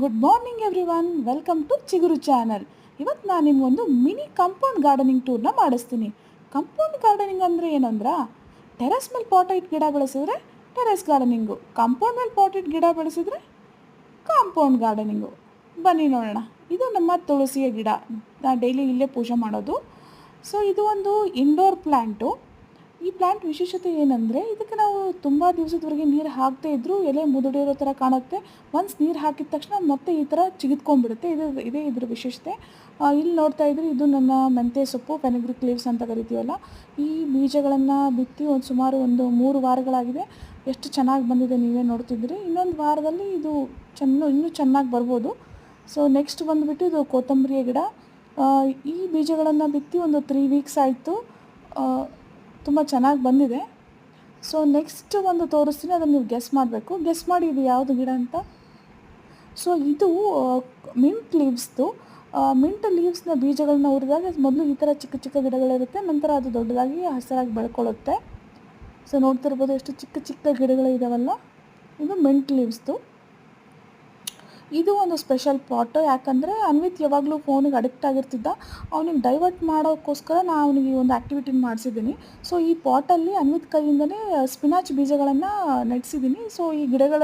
Good morning everyone welcome to Chiguru channel ಇವತ್ತು ನಾನು ನಿಮ್ಗೊಂದು ಮಿನಿ ಕಂಪೌಂಡ್ ಗಾರ್ಡನಿಂಗ್ ಟೂರ್ನ ಮಾಡಿಸ್ತೀನಿ. ಕಂಪೌಂಡ್ ಗಾರ್ಡನಿಂಗ್ ಅಂದರೆ ಏನಂದ್ರೆ ಟೆರೆಸ್ ಮೇಲೆ ಪಾಟೈಟ್ ಗಿಡ ಬೆಳೆಸಿದ್ರೆ ಟೆರೆಸ್ ಗಾರ್ಡನಿಂಗು ಕಂಪೌಂಡ್ ಮೇಲೆ ಪಾಟೈಟ್ ಗಿಡ ಬೆಳೆಸಿದ್ರೆ ಕಾಂಪೌಂಡ್ ಗಾರ್ಡನಿಂಗು ಬನ್ನಿ ನೋಡೋಣ. ಇದು ನಮ್ಮ ತುಳಸಿಯ ಗಿಡ. ನಾ ಡೈಲಿ ಇಲ್ಲೇ ಪೂಜೆ ಮಾಡೋದು. ಸೊ ಇದು ಒಂದು ಇಂಡೋರ್ ಪ್ಲ್ಯಾಂಟು ಈ ಪ್ಲ್ಯಾಂಟ್ ವಿಶೇಷತೆ ಏನಂದರೆ, ಇದಕ್ಕೆ ನಾವು ತುಂಬ ದಿವಸದವರೆಗೆ ನೀರು ಹಾಕದೇ ಇದ್ದರೂ ಎಲೆ ಮುದುಡಿರೋ ಥರ ಕಾಣುತ್ತೆ. ಒನ್ಸ್ ನೀರು ಹಾಕಿದ ತಕ್ಷಣ ಮತ್ತೆ ಈ ಥರ ಚಿಗಿದ್ಕೊಂಡ್ಬಿಡುತ್ತೆ. ಇದು, ಇದೇ ಇದ್ರ ವಿಶೇಷತೆ. ಇಲ್ಲಿ ನೋಡ್ತಾ ಇದ್ರೆ ಇದು ನನ್ನ ಮೆಂತ್ಯ ಸೊಪ್ಪು ಪೆನಗ್ರಿಕ್ ಲೀವ್ಸ್ ಅಂತ ಕರಿತೀವಲ್ಲ. ಈ ಬೀಜಗಳನ್ನು ಬಿತ್ತಿ ಒಂದು ಸುಮಾರು ಒಂದು ಮೂರು ವಾರಗಳಾಗಿದೆ. ಎಷ್ಟು ಚೆನ್ನಾಗಿ ಬಂದಿದೆ ನೀವೇ ನೋಡ್ತಿದ್ರಿ ಇನ್ನೊಂದು ವಾರದಲ್ಲಿ ಇದು ಚೆನ್ನ, ಇನ್ನೂ ಚೆನ್ನಾಗಿ ಬರ್ಬೋದು. ಸೊ ನೆಕ್ಸ್ಟ್ ಬಂದುಬಿಟ್ಟು ಇದು ಕೊತ್ತಂಬರಿಯ ಗಿಡ. ಈ ಬೀಜಗಳನ್ನು ಬಿತ್ತಿ ಒಂದು ತ್ರೀ ವೀಕ್ಸ್ ಆಯಿತು. ತುಂಬ ಚೆನ್ನಾಗಿ ಬಂದಿದೆ. ಸೊ ನೆಕ್ಸ್ಟ್ ಒಂದು ತೋರಿಸ್ತೀನಿ, ಅದನ್ನು ನೀವು ಗೆಸ್ ಮಾಡಬೇಕು. ಗೆಸ್ ಮಾಡಿ ಇದು ಯಾವುದು ಗಿಡ ಅಂತ. ಸೊ ಇದು ಮಿಂಟ್ ಲೀವ್ಸ್ದು ಮಿಂಟ್ ಲೀವ್ಸ್ನ ಬೀಜಗಳನ್ನ ಹುರಿದಾಗ ಮೊದಲು ಈ ಥರ ಚಿಕ್ಕ ಚಿಕ್ಕ ಗಿಡಗಳಿರುತ್ತೆ, ನಂತರ ಅದು ದೊಡ್ಡದಾಗಿ ಹಸಿರಾಗಿ ಬೆಳ್ಕೊಳ್ಳುತ್ತೆ. ಸೊ ನೋಡ್ತಿರ್ಬೋದು ಎಷ್ಟು ಚಿಕ್ಕ ಚಿಕ್ಕ ಗಿಡಗಳು ಇದಾವಲ್ಲ ಇದು ಮಿಂಟ್ ಲೀವ್ಸ್ದು ಇದು ಒಂದು ಸ್ಪೆಷಲ್ ಪಾಟ್ ಯಾಕಂದರೆ ಅನ್ವಿತ್ ಯಾವಾಗಲೂ ಫೋನಿಗೆ ಅಡಿಕ್ಟ್ ಆಗಿರ್ತಿದ್ದ. ಅವನಿಗೆ ಡೈವರ್ಟ್ ಮಾಡೋಕ್ಕೋಸ್ಕರ ನಾನು ಅವನಿಗೆ ಒಂದು ಆ್ಯಕ್ಟಿವಿಟಿನ ಮಾಡಿಸಿದ್ದೀನಿ. ಸೊ ಈ ಪಾಟಲ್ಲಿ ಅನ್ವಿತ್ ಕೈಯಿಂದನೇ ಸ್ಪಿನಾಚ್ ಬೀಜಗಳನ್ನು ನೆಡ್ಸಿದ್ದೀನಿ. ಸೊ ಈ ಗಿಡಗಳ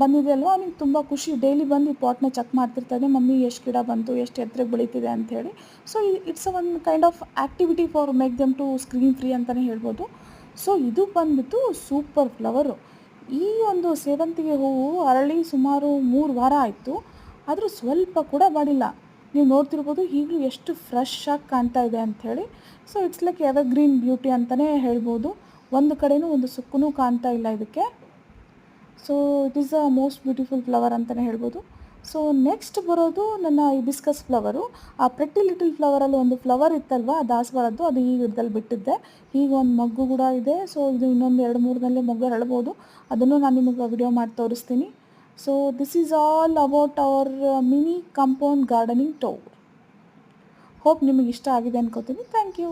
ಬಂದಿದೆ ಅಲ್ವ? ಅವನಿಗೆ ತುಂಬ ಖುಷಿ. ಡೈಲಿ ಬಂದು ಈ ಪಾಟ್ನ ಚೆಕ್ ಮಾಡ್ತಿರ್ತಾನೆ. ಮಮ್ಮಿ, ಎಷ್ಟು ಗಿಡ ಬಂತು? ಎಷ್ಟು ಎತ್ತರಕ್ಕೆ ಬೆಳೀತಿದೆ? ಅಂಥೇಳಿ so it's a one kind of activity for make them to screen free ಅಂತಲೇ ಹೇಳ್ಬೋದು. ಸೊ ಇದು ಬಂದ್ಬಿಟ್ಟು ಸೂಪರ್ ಫ್ಲವರು ಈ ಒಂದು ಸೇವಂತಿಗೆ ಹೂವು ಅರಳಿ ಸುಮಾರು ಮೂರು ವಾರ ಆಯಿತು. ಆದರೂ ಸ್ವಲ್ಪ ಕೂಡ ಬಾಡಿಲ್ಲ ನೀವು ನೋಡ್ತಿರ್ಬೋದು ಈಗಲೂ ಎಷ್ಟು ಫ್ರೆಶ್ ಆಗಿ ಕಾಣ್ತಾ ಇದೆ ಅಂಥೇಳಿ so it's like evergreen beauty ಅಂತಲೇ ಹೇಳ್ಬೋದು. ಒಂದು ಕಡೆಯೂ ಒಂದು ಸುಕ್ಕೂ ಕಾಣ್ತಾ ಇಲ್ಲ ಇದಕ್ಕೆ. So it is a most beautiful flower ಅಂತಲೇ ಹೇಳ್ಬೋದು. ಸೊ ನೆಕ್ಸ್ಟ್ ಬರೋದು ನನ್ನ ಈ ಬಿಸ್ಕಸ್ ಫ್ಲವರು ಆ ಪ್ರೆಟ್ಟಿ ಲಿಟಲ್ ಫ್ಲವರಲ್ಲಿ ಒಂದು ಫ್ಲವರ್ ಇತ್ತಲ್ವ ದಾಸವಾಳದ್ದು, ಅದು ಈ ಗಿಡದಲ್ಲಿ ಬಿಟ್ಟಿದ್ದೆ. ಈಗ ಒಂದು ಮಗ್ಗು ಕೂಡ ಇದೆ. ಸೊ ಇದು ಇನ್ನೊಂದು ಎರಡು ಮೂರನಲ್ಲಿ ಮಗ್ಗು ಹೇಳ್ಬೋದು ಅದನ್ನು ನಾನು ನಿಮಗೆ ವಿಡಿಯೋ ಮಾಡಿ ತೋರಿಸ್ತೀನಿ. So this is all about our mini compound gardening tour hope ನಿಮಗೆ ಇಷ್ಟ ಆಗಿದೆ ಅನ್ಕೋತೀನಿ. Thank you